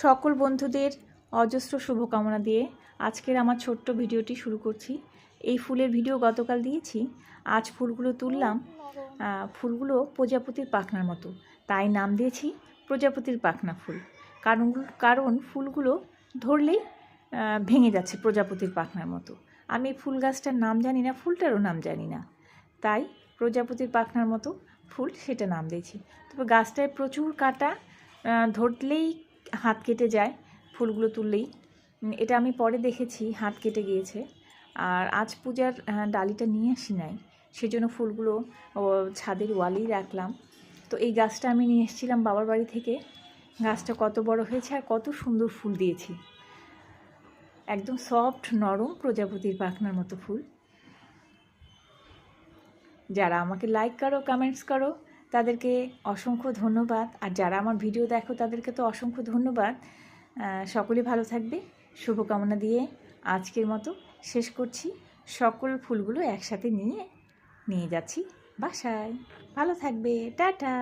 সকল বন্ধুদের অজস্র শুভকামনা দিয়ে আজকের আমার ছোট্ট ভিডিওটি শুরু করছি। এই ফুলের ভিডিও গতকাল দিয়েছি। আজ ফুলগুলো তুললাম। ফুলগুলো প্রজাপতির পাখনার মতো। তাই নাম দিয়েছি প্রজাপতির পাখনা ফুল। কারণ কারণ ফুলগুলো ধরলেই ভেঙে যাচ্ছে প্রজাপতির পাখনার মতো। আমি ফুল গাছটার নাম জানি না, ফুলটারও নাম জানি না। তাই প্রজাপতির পাখনার মতো ফুল সেটা নাম দিয়েছি। তবে গাছটায় প্রচুর কাটা ধরলেই হাত কেটে যায় ফুলগুলো তুললেই। এটা আমি পরে দেখেছি, হাত কেটে গিয়েছে। আর আজ পূজার ডালিটা নিয়ে আসি নাই। সেজন্য ফুলগুলো ছাদের ওয়ালেই রাখলাম। তো এই গাছটা আমি নিয়ে এসেছিলাম বাবার বাড়ি থেকে। গাছটা কত বড় হয়েছে আর কত সুন্দর ফুল দিয়েছি। একদম সফট, নরম প্রজাপতির পাখনার মতো ফুল। যারা আমাকে লাইক করো কমেন্টস করো তাদেরকে অসংখ্য ধন্যবাদ। আর যারা আমার ভিডিও দেখো, তাদেরকে তো অসংখ্য ধন্যবাদ। সকলে ভালো থাকবে। শুভকামনা দিয়ে আজকের মতো শেষ করছি। সকল ফুলগুলো একসাথে নিয়ে নিয়ে যাচ্ছি বাসায়। ভালো থাকবে। টাটা!